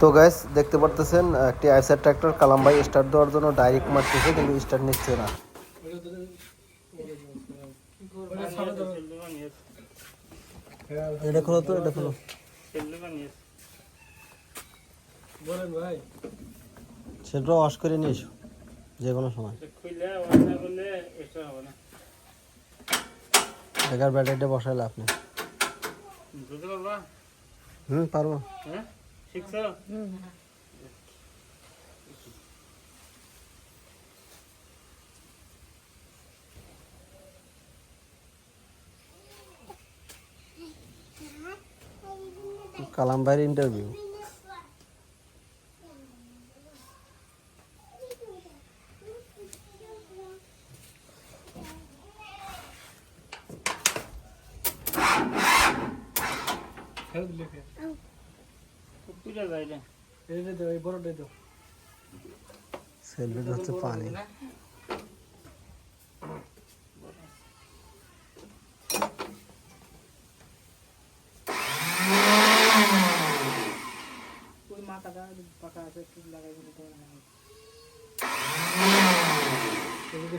তো গ্যাস দেখতে পারতেছেন একটি আইসার ট্র্যাক্টর কালাম ভাই স্টার্ট দেওয়ার জন্য ডাইরেক্ট মারতেছে কিন্তু স্টার্ট নিচ্ছে না। এটা খোলো তো এটা খোলো। সেটা ওয়াশ করে এসো যে কোনো সময়। বেকার ব্যাটারিটা বসাইলে আপনি। হুম পারব। Çıksana. Kalambar interview. Hadi bakalım. এটা দাও এই বড়টাই দাও সেলফি হচ্ছে পানি। মাথাটা পাকা আছে লাগাই দিলে তো এদিকে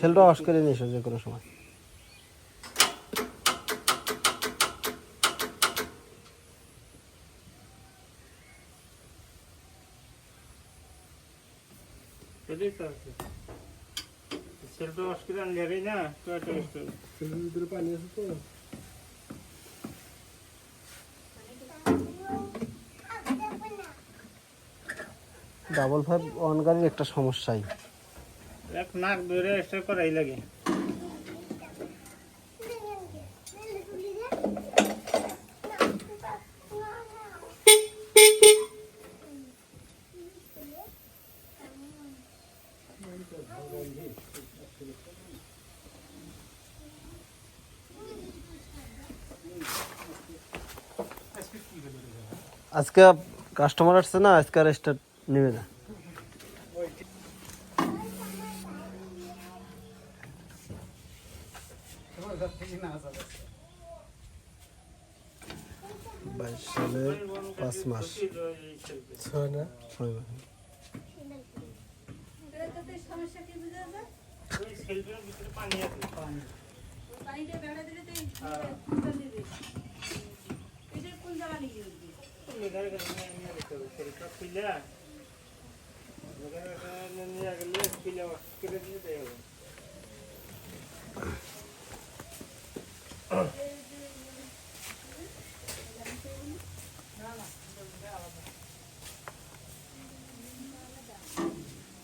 সেলটা ওয়াশ করে নিয়ে এসো যে কোনো সময়। না টয়টা ভিতরে পানি আছে তো। ডাবল ফাইভ ওয়ান গাড়ির একটা সমস্যাই। এক নাক ধরে স্টোর করাই লাগে। আজকে কাস্টমার আসছে না, আজকে আর স্টার্ট নেবে না। kadar yine azalır. Başladı basmar. Sonra koy bakayım.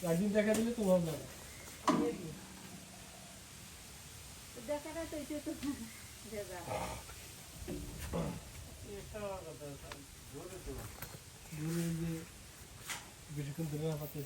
একদিন দেখা দিলে তো ভালো লাগে দেখাটা তো এটা তো জায়গা দূরে যে বেশিক্ষণ ধরে না পাতে